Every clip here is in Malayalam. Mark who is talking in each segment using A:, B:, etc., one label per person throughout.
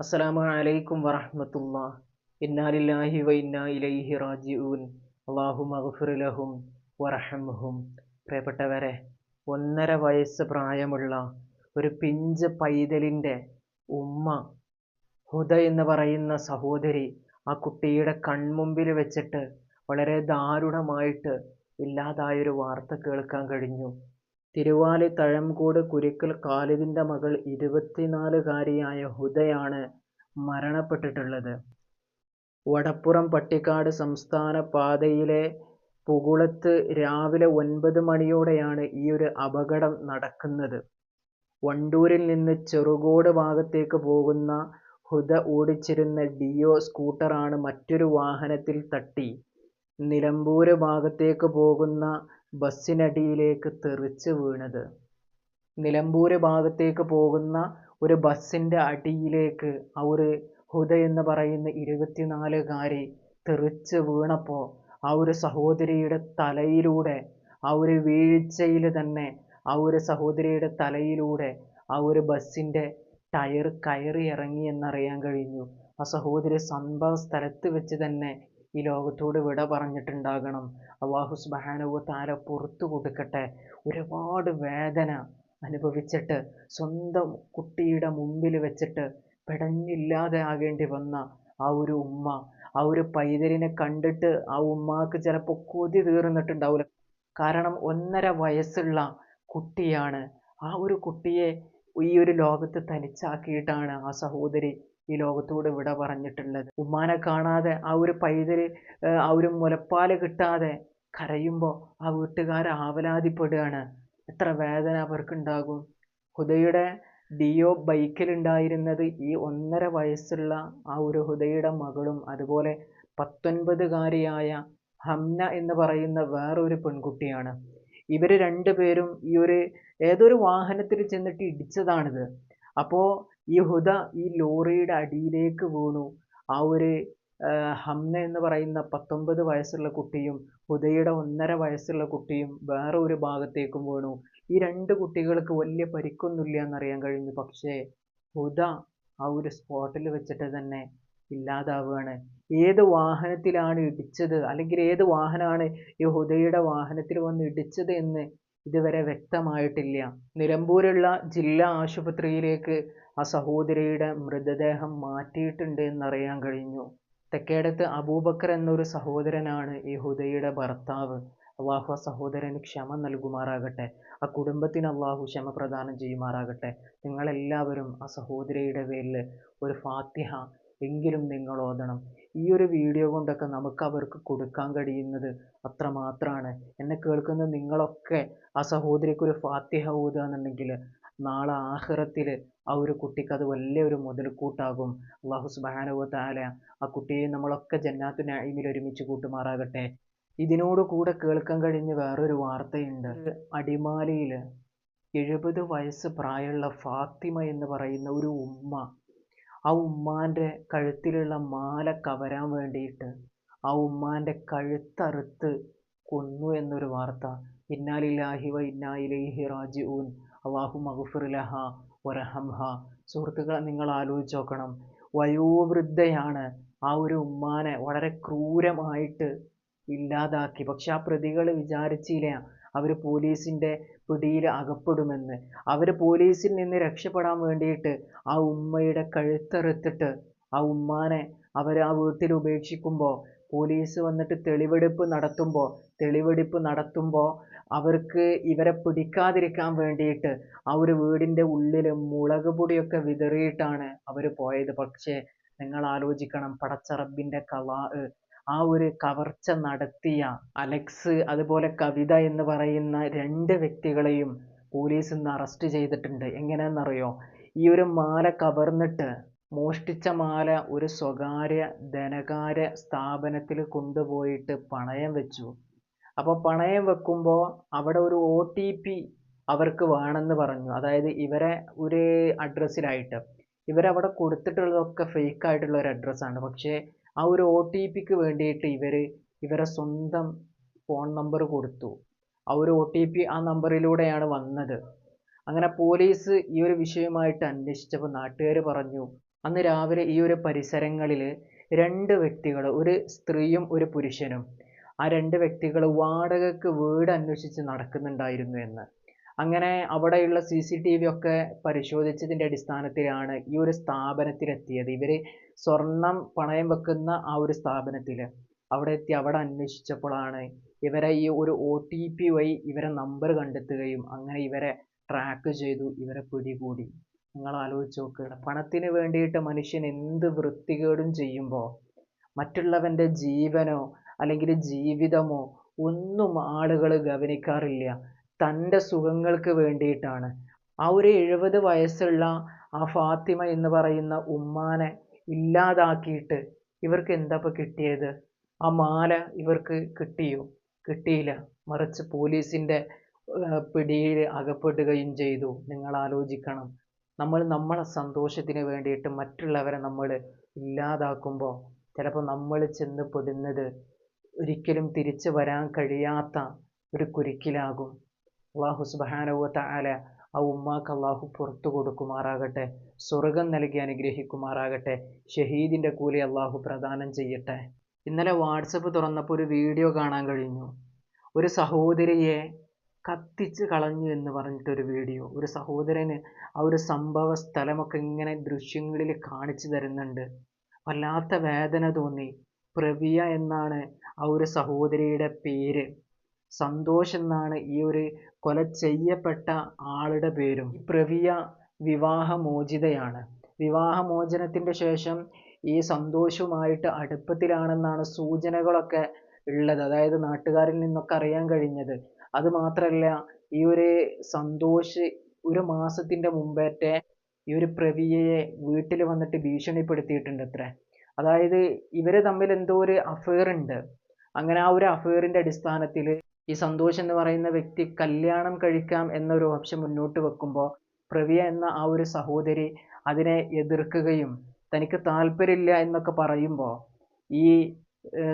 A: അസ്സലാമു അലൈക്കും വറഹമത്തുള്ള ഇന്നാലില്ലാഹി ഇലൈഹി റാജിഊൻ. അള്ളാഹു മഗ്ഫിർ വറഹമഹും. പ്രിയപ്പെട്ടവരെ ഒന്നര വയസ്സ് പ്രായമുള്ള ഒരു പിഞ്ച് പൈതലിന്റെ ഉമ്മ ഹുദ എന്ന് പറയുന്ന സഹോദരി ആ കുട്ടിയുടെ കൺമുമ്പിൽ വെച്ചിട്ട് വളരെ ദാരുണമായിട്ട് ഇല്ലാതായൊരു വാർത്ത കേൾക്കാൻ കഴിഞ്ഞു. തിരുവാലി തഴംകോട് കുരിക്കൽ ഖാലിദിന്റെ മകൾ ഇരുപത്തിനാലുകാരിയായ ഹുദയാണ് മരണപ്പെട്ടിട്ടുള്ളത്. വടപ്പുറം പട്ടിക്കാട് സംസ്ഥാന പാതയിലെ പുകുളത്ത് രാവിലെ ഒൻപത് മണിയോടെയാണ് ഈ ഒരു അപകടം നടക്കുന്നത്. വണ്ടൂരിൽ നിന്ന് ചെറുകോട് ഭാഗത്തേക്ക് പോകുന്ന ഹുദ ഓടിച്ചിരുന്ന ഡിയോ സ്കൂട്ടറാണ് മറ്റൊരു വാഹനത്തിൽ തട്ടി. നിലമ്പൂര് ഭാഗത്തേക്ക് പോകുന്ന ബസ്സിനടിയിലേക്ക് തെറിച്ച് വീണത്. നിലമ്പൂർ ഭാഗത്തേക്ക് പോകുന്ന ഒരു ബസ്സിന്റെ അടിയിലേക്ക് ആ ഒരു ഹുദ എന്ന് പറയുന്ന ഇരുപത്തിനാലുകാരി തെറിച്ച് വീണപ്പോൾ ആ ഒരു സഹോദരിയുടെ തലയിലൂടെ ആ ഒരു വീഴ്ചയിൽ തന്നെ ആ ഒരു സഹോദരിയുടെ തലയിലൂടെ ആ ഒരു ബസ്സിന്റെ ടയർ കയറി ഇറങ്ങി എന്നറിയാൻ കഴിഞ്ഞു. ആ സഹോദരി സംഭവ സ്ഥലത്ത് വെച്ച് തന്നെ ഈ ലോകത്തോട് വിട പറഞ്ഞിട്ടുണ്ടാകണം. അള്ളാഹു സുബ്ഹാനഹു താര പുറത്തു കൊടുക്കട്ടെ. ഒരുപാട് വേദന അനുഭവിച്ചിട്ട് സ്വന്തം കുട്ടിയുടെ മുമ്പിൽ വെച്ചിട്ട് പെടഞ്ഞില്ലാതെ ആകേണ്ടി വന്ന ആ ഒരു ഉമ്മ ആ ഒരു പൈതലിനെ കണ്ടിട്ട് ആ ഉമ്മാക്ക് ചിലപ്പോൾ കൊതി തീർന്നിട്ടുണ്ടാവില്ല. കാരണം ഒന്നര വയസ്സുള്ള കുട്ടിയാണ്. ആ ഒരു കുട്ടിയെ ഈ ഒരു ലോകത്ത് തനിച്ചാക്കിയിട്ടാണ് ആ സഹോദരി ഈ ലോകത്തോട് വിട പറഞ്ഞിട്ടുള്ളത്. ഉമ്മാനെ കാണാതെ ആ ഒരു പൈതൽ ആ ഒരു മുലപ്പാൽ കിട്ടാതെ കരയുമ്പോൾ ആ വീട്ടുകാർ ആവലാതിപ്പെടുകയാണ്. എത്ര വേദന അവർക്കുണ്ടാകും. ഹുദയുടെ ഡിയോ ബൈക്കിലുണ്ടായിരുന്നത് ഈ ഒന്നര വയസ്സുള്ള ആ ഒരു ഹുദയുടെ മകളും അതുപോലെ പത്തൊൻപതുകാരിയായ ഹംന എന്ന് പറയുന്ന വേറൊരു പെൺകുട്ടിയാണ്. ഇവർ രണ്ടുപേരും ഈ ഒരു ഏതൊരു വാഹനത്തിൽ ചെന്നിട്ട് ഇടിച്ചതാണിത്. അപ്പോൾ ഈ ഹുദ ഈ ലോറിയുടെ അടിയിലേക്ക് വീണു. ആ ഒരു ഹംന എന്ന് പറയുന്ന പത്തൊമ്പത് വയസ്സുള്ള കുട്ടിയും ഹുദയുടെ ഒന്നര വയസ്സുള്ള കുട്ടിയും വേറെ ഒരു ഭാഗത്തേക്കും വീണു. ഈ രണ്ട് കുട്ടികൾക്ക് വലിയ പരിക്കൊന്നുമില്ല എന്നറിയാൻ കഴിഞ്ഞു. പക്ഷേ ഹുദ ആ ഒരു സ്പോട്ടിൽ വെച്ചിട്ട് തന്നെ ഇല്ലാതാവുകയാണ് ഏത് വാഹനത്തിലാണ് ഇടിച്ചത്? അല്ലെങ്കിൽ ഏത് വാഹനമാണ് ഈ ഹുദയുടെ വാഹനത്തിൽ വന്ന് ഇടിച്ചത് എന്ന് ഇതുവരെ വ്യക്തമായിട്ടില്ല. നിലമ്പൂരുള്ള ജില്ലാ ആശുപത്രിയിലേക്ക് ആ സഹോദരിയുടെ മൃതദേഹം മാറ്റിയിട്ടുണ്ട് എന്നറിയാൻ കഴിഞ്ഞു. തെക്കേടത്ത് അബൂബക്കർ എന്നൊരു സഹോദരനാണ് ഈ ഹുദയുടെ ഭർത്താവ്. അള്ളാഹു ആ സഹോദരന് ക്ഷമ നൽകുമാറാകട്ടെ. ആ കുടുംബത്തിന് അള്ളാഹു ക്ഷമ പ്രദാനം ചെയ്യുമാറാകട്ടെ. നിങ്ങളെല്ലാവരും ആ സഹോദരിയുടെ പേരിൽ ഒരു ഫാത്തിഹ എങ്കിലും നിങ്ങൾ ഓതണം. ഈ ഒരു വീഡിയോ കൊണ്ടൊക്കെ നമുക്ക് അവർക്ക് കൊടുക്കാൻ കഴിയുന്നത് അത്രമാത്രമാണ്. എന്നെ കേൾക്കുന്ന നിങ്ങളൊക്കെ ആ സഹോദരിക്ക് ഒരു ഫാത്തിഹ ഓതുക എന്നുണ്ടെങ്കിൽ നാളെ ആഹ്റത്തിൽ ആ ഒരു കുട്ടിക്ക് അത് വലിയൊരു മുതൽക്കൂട്ടാകും. അള്ളാഹു സുബ്ഹാനഹു താല ആ കുട്ടിയെ നമ്മളൊക്കെ ജന്നാത്തു നഈമിൽ ഒരുമിച്ച് കൂട്ടുമാറാകട്ടെ. ഇതിനോട് കൂടെ കേൾക്കാൻ കഴിഞ്ഞ വേറൊരു വാർത്തയുണ്ട്. അടിമാലിയിൽ എഴുപത് വയസ്സ് പ്രായമുള്ള ഫാത്തിമ എന്ന് പറയുന്ന ഒരു ഉമ്മ ആ ഉമ്മാന്റെ കഴുത്തിലുള്ള മാല കവരാൻ വേണ്ടിയിട്ട് ആ ഉമ്മാന്റെ കഴുത്തറുത്ത് കൊന്നു എന്നൊരു വാർത്ത. ഇന്നാലില്ലാഹി വ ഇന്നായിലേഹി റാജിഊൻ. അള്ളാഹു മഹുഫുർലഹ ലഹ വറഹംഹ സുഹൃത്തുക്കളെ നിങ്ങൾ ആലോചിച്ച് നോക്കണം. വയോവൃദ്ധയാണ് ആ ഒരു ഉമ്മാനെ വളരെ ക്രൂരമായിട്ട് ഇല്ലാതാക്കി. പക്ഷെ ആ പ്രതികൾ വിചാരിച്ചില്ല. അവർ പോലീസിന്റെ പിടിയിൽ അകപ്പെടുമെന്ന്. അവർ പോലീസിൽ നിന്ന് രക്ഷപ്പെടാൻ വേണ്ടിയിട്ട് ആ ഉമ്മയുടെ കഴുത്തറുത്തിട്ട് ആ ഉമ്മാനെ അവർ ആ വീട്ടിൽ ഉപേക്ഷിക്കുമ്പോൾ പോലീസ് വന്നിട്ട് തെളിവെടുപ്പ് നടത്തുമ്പോൾ തെളിവെടുപ്പ് നടത്തുമ്പോൾ അവർക്ക് ഇവരെ പിടിക്കാതിരിക്കാൻ വേണ്ടിയിട്ട് ആ ഒരു വീടിന്റെ ഉള്ളിൽ മുളക് പൊടിയൊക്കെ വിതറിയിട്ടാണ് അവർ പോയത്. പക്ഷേ നിങ്ങൾ ആലോചിക്കണം പടച്ചറബിന്റെ കലാ ആ ഒരു കവർച്ച നടത്തിയ അലക്സ് അതുപോലെ കവിത എന്ന് പറയുന്ന രണ്ട് വ്യക്തികളെയും പോലീസ് ഇന്ന് അറസ്റ്റ് ചെയ്തിട്ടുണ്ട്. എങ്ങനെയാണെന്നറിയോ? ഈ ഒരു മാല കവർന്നിട്ട് മോഷ്ടിച്ച മാല ഒരു സ്വകാര്യ ധനകാര്യ സ്ഥാപനത്തിൽ കൊണ്ടുപോയിട്ട് പണയം വെച്ചു. അപ്പോൾ പണയം വെക്കുമ്പോൾ അവിടെ ഒരു ഒ ടി പി അവർക്ക് വേണമെന്ന് പറഞ്ഞു. അതായത് ഇവരെ ഒരു അഡ്രസ്സിലായിട്ട് ഇവരവിടെ കൊടുത്തിട്ടുള്ളതൊക്കെ ഫേക്ക് ആയിട്ടുള്ള ഒരു അഡ്രസ്സാണ് പക്ഷേ ആ ഒരു ഒ ടി പിക്ക് വേണ്ടിയിട്ട് ഇവർ ഇവരെ സ്വന്തം ഫോൺ നമ്പർ കൊടുത്തു. ആ ഒരു ഒ ടി പി ആ നമ്പറിലൂടെയാണ് വന്നത്. അങ്ങനെ പോലീസ് ഈ ഒരു വിഷയമായിട്ട് അന്വേഷിച്ചപ്പോൾ നാട്ടുകാർ പറഞ്ഞു അന്ന് രാവിലെ ഈ ഒരു പരിസരങ്ങളിൽ രണ്ട് വ്യക്തികൾ ഒരു സ്ത്രീയും ഒരു പുരുഷനും ആ രണ്ട് വ്യക്തികൾ വാടകയ്ക്ക് വീട് അന്വേഷിച്ച് നടക്കുന്നുണ്ടായിരുന്നു എന്ന്. അങ്ങനെ അവിടെയുള്ള സി സി ടി വി ഒക്കെ പരിശോധിച്ചതിന്റെ അടിസ്ഥാനത്തിലാണ് ഈ ഒരു സ്ഥാപനത്തിലെത്തിയത്. ഇവർ സ്വർണം പണയം വെക്കുന്ന ആ ഒരു സ്ഥാപനത്തിൽ അവിടെ എത്തി അവിടെ അന്വേഷിച്ചപ്പോഴാണ് ഇവരെ ഈ ഒരു ഒ ടി പി വഴി ഇവരെ നമ്പർ കണ്ടെത്തുകയും അങ്ങനെ ഇവരെ ട്രാക്ക് ചെയ്തു ഇവരെ പിടികൂടി. നിങ്ങൾ ആലോചിച്ച് നോക്കുക പണത്തിന് വേണ്ടിയിട്ട് മനുഷ്യൻ എന്ത് വൃത്തികേടും ചെയ്യുമ്പോൾ മറ്റുള്ളവന്റെ ജീവനോ അല്ലെങ്കിൽ ജീവിതമോ ഒന്നും ആളുകൾ ഗവനിക്കാറില്ല. തന്റെ സുഖങ്ങൾക്ക് വേണ്ടിയിട്ടാണ്. ആ ഒരു എഴുപത് വയസ്സുള്ള ആ ഫാത്തിമ എന്ന് പറയുന്ന ഉമ്മാനെ ഇല്ലാതാക്കിയിട്ട് ഇവർക്ക് എന്താ ഇപ്പോൾ കിട്ടിയത്? ആ മാല ഇവർക്ക് കിട്ടിയോ? കിട്ടിയില്ല. മറിച്ച് പോലീസിന്റെ പിടിയിൽ അകപ്പെടുകയും ചെയ്തു. നിങ്ങൾ ആലോചിക്കണം. നമ്മൾ നമ്മളെ സന്തോഷത്തിന് വേണ്ടിയിട്ട് മറ്റുള്ളവരെ നമ്മൾ ഇല്ലാതാക്കുമ്പോൾ ചിലപ്പോൾ നമ്മൾ ചെന്ന് പെടുന്നത് ഒരിക്കലും തിരിച്ചു വരാൻ കഴിയാത്ത ഒരു കുരുക്കിലാകും. അള്ളാഹു സുബാനവ താല ആ ഉമ്മാക്ക് അള്ളാഹു പുറത്തു കൊടുക്കുമാറാകട്ടെ സ്വർഗം നൽകി അനുഗ്രഹിക്കുമാറാകട്ടെ ഷഹീദിന്റെ കൂലി അള്ളാഹു പ്രദാനം ചെയ്യട്ടെ. ഇന്നലെ വാട്സപ്പ് തുറന്നപ്പോൾ ഒരു വീഡിയോ കാണാൻ കഴിഞ്ഞു. ഒരു സഹോദരിയെ കത്തിച്ച് കളഞ്ഞു എന്ന് പറഞ്ഞിട്ടൊരു വീഡിയോ. ഒരു സഹോദരന് ആ ഒരു സംഭവ സ്ഥലമൊക്കെ ഇങ്ങനെ ദൃശ്യങ്ങളിൽ കാണിച്ചു തരുന്നുണ്ട്. വല്ലാത്ത വേദന തോന്നി. പ്രവിയ എന്നാണ് ആ ഒരു സഹോദരിയുടെ പേര്. സന്തോഷ് എന്നാണ് ഈ ഒരു കൊല ചെയ്യപ്പെട്ട ആളുടെ പേരും. പ്രവിയ വിവാഹമോചിതയാണ്. വിവാഹമോചനത്തിന്റെ ശേഷം ഈ സന്തോഷുമായിട്ട് അടുപ്പത്തിലാണെന്നാണ് സൂചനകളൊക്കെ ഉള്ളത്. അതായത് നാട്ടുകാരിൽ നിന്നൊക്കെ അറിയാൻ കഴിഞ്ഞത്. അത് മാത്രമല്ല ഈ ഒരു സന്തോഷ് ഒരു മാസത്തിന്റെ മുമ്പേറ്റെ ഈ ഒരു പ്രവിയയെ വീട്ടിൽ വന്നിട്ട് ഭീഷണിപ്പെടുത്തിയിട്ടുണ്ട് അത്രേ അതായത് ഇവർ തമ്മിൽ എന്തോ ഒരു അഫെയർ ഉണ്ട്. അങ്ങനെ ആ ഒരു അഫെയറിന്റെ അടിസ്ഥാനത്തിൽ ഈ സന്തോഷ് എന്ന് പറയുന്ന വ്യക്തി കല്യാണം കഴിക്കാം എന്നൊരു ഓപ്ഷൻ മുന്നോട്ട് വെക്കുമ്പോൾ പ്രവിയ എന്ന ആ ഒരു സഹോദരി അതിനെ എതിർക്കുകയും തനിക്ക് താല്പര്യമില്ല എന്നൊക്കെ പറയുമ്പോൾ ഈ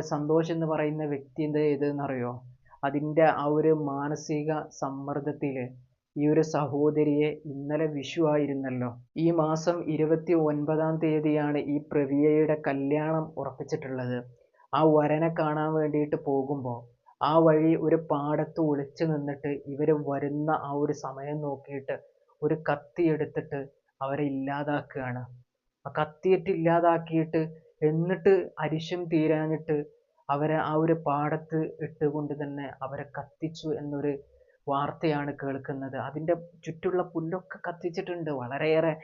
A: സന്തോഷ് എന്ന് പറയുന്ന വ്യക്തി എന്ത് ചെയ്തതെന്നറിയോ? അതിന്റെ ആ ഒരു മാനസിക സമ്മർദ്ദത്തിൽ ഈ ഒരു സഹോദരിയെ ഇന്നലെ വിഷു ആയിരുന്നല്ലോ. ഈ മാസം ഇരുപത്തി ഒൻപതാം തീയതിയാണ് ഈ പ്രവിയയുടെ കല്യാണം ഉറപ്പിച്ചിട്ടുള്ളത്. ആ വരനെ കാണാൻ വേണ്ടിയിട്ട് പോകുമ്പോൾ ആ വഴി ഒരു പാടത്ത് ഒളിച്ചു നിന്നിട്ട് ഇവർ വരുന്ന ആ ഒരു സമയം നോക്കിയിട്ട് ഒരു കത്തി എടുത്തിട്ട് അവരെ ഇല്ലാതാക്കുകയാണ്. ആ കത്തിയിട്ട് ഇല്ലാതാക്കിയിട്ട് എന്നിട്ട് അരിശം തീരാഞ്ഞിട്ട് അവരെ ആ ഒരു പാടത്ത് ഇട്ടുകൊണ്ട് തന്നെ അവരെ കത്തിച്ചു എന്നൊരു വാർത്തയാണ് കേൾക്കുന്നത്. അതിന്റെ ചുറ്റുള്ള പുല്ലൊക്കെ കത്തിച്ചിട്ടുണ്ട്. വളരെയേറെ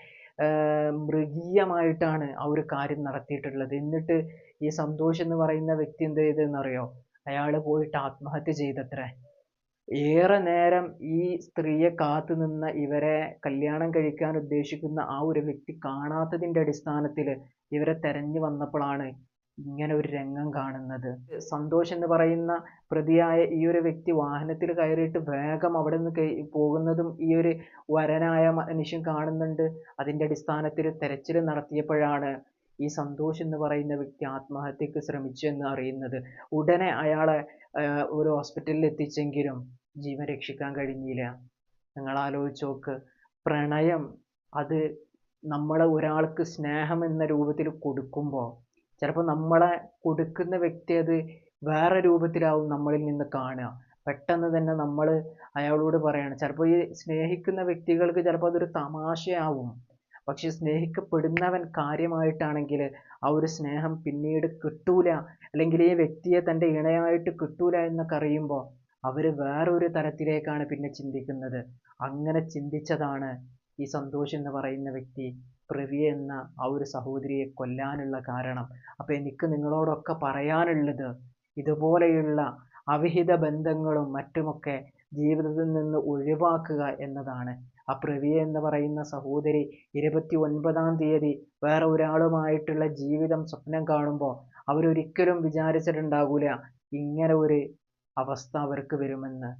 A: മൃഗീയമായിട്ടാണ് ആ ഒരു കാര്യം നടത്തിയിട്ടുള്ളത്. എന്നിട്ട് ഈ സന്തോഷ് എന്ന് പറയുന്ന വ്യക്തി എന്ത് ചെയ്തെന്നറിയോ അയാൾ പോയിട്ട് ആത്മഹത്യ ചെയ്തത്രേ. ഏറെ നേരം ഈ സ്ത്രീയെ കാത്തു നിന്ന ഇവരെ കല്യാണം കഴിക്കാൻ ഉദ്ദേശിക്കുന്ന ആ ഒരു വ്യക്തി കാണാത്തതിന്റെ അടിസ്ഥാനത്തിൽ ഇവരെ തെരഞ്ഞു വന്നപ്പോഴാണ് ഇങ്ങനെ ഒരു രംഗം കാണുന്നത്. സന്തോഷ് എന്ന് പറയുന്ന പ്രതിയായ ഈ ഒരു വ്യക്തി വാഹനത്തിൽ കയറിയിട്ട് വേഗം അവിടെ നിന്ന് പോകുന്നതും ഈ ഒരു വരനായ മനുഷ്യൻ കാണുന്നുണ്ട്. അതിന്റെ അടിസ്ഥാനത്തിൽ തെരച്ചിൽ നടത്തിയപ്പോഴാണ് ഈ സന്തോഷ് എന്ന് പറയുന്ന വ്യക്തി ആത്മഹത്യക്ക് ശ്രമിച്ചു എന്ന് അറിയുന്നത്. ഉടനെ അയാളെ ഒരു ഹോസ്പിറ്റലിൽ എത്തിച്ചെങ്കിലും ജീവൻ രക്ഷിക്കാൻ കഴിഞ്ഞില്ല. നിങ്ങൾ ആലോചിച്ച് നോക്ക്. പ്രണയം അത് നമ്മളെ ഒരാൾക്ക് സ്നേഹം എന്ന രൂപത്തിൽ കൊടുക്കുമ്പോൾ ചിലപ്പോൾ നമ്മളെ കൊടുക്കുന്ന വ്യക്തി അത് വേറെ രൂപത്തിലാവും നമ്മളിൽ നിന്ന് കാണുക. പെട്ടെന്ന് തന്നെ നമ്മൾ അയാളോട് പറയണം. ചിലപ്പോൾ ഈ സ്നേഹിക്കുന്ന വ്യക്തികൾക്ക് ചിലപ്പോൾ അതൊരു തമാശയാവും. പക്ഷെ സ്നേഹിക്കപ്പെടുന്നവൻ കാര്യമായിട്ടാണെങ്കിൽ ആ ഒരു സ്നേഹം പിന്നീട് കിട്ടൂല. അല്ലെങ്കിൽ ഈ വ്യക്തിയെ തന്റെ ഇണയായിട്ട് കിട്ടൂല എന്നൊക്കെ അറിയുമ്പോൾ അവർ വേറൊരു തരത്തിലേക്കാണ് പിന്നെ ചിന്തിക്കുന്നത്. അങ്ങനെ ചിന്തിച്ചതാണ് ഈ സന്തോഷ് എന്ന് പറയുന്ന വ്യക്തി പ്രവിയ എന്ന ആ ഒരു സഹോദരിയെ കൊല്ലാനുള്ള കാരണം. അപ്പോൾ എനിക്ക് നിങ്ങളോടൊക്കെ പറയാനുള്ളത് ഇതുപോലെയുള്ള അവിഹിത ബന്ധങ്ങളും മറ്റുമൊക്കെ ജീവിതത്തിൽ നിന്ന് ഒഴിവാക്കുക എന്നതാണ്. ആ പ്രവിയ എന്ന് പറയുന്ന സഹോദരി ഇരുപത്തി ഒൻപതാം തീയതി വേറെ ഒരാളുമായിട്ടുള്ള ജീവിതം സ്വപ്നം കാണുമ്പോൾ അവരൊരിക്കലും വിചാരിച്ചിട്ടുണ്ടാകൂല ഇങ്ങനെ ഒരു അവസ്ഥ അവർക്ക് വരുമെന്ന്.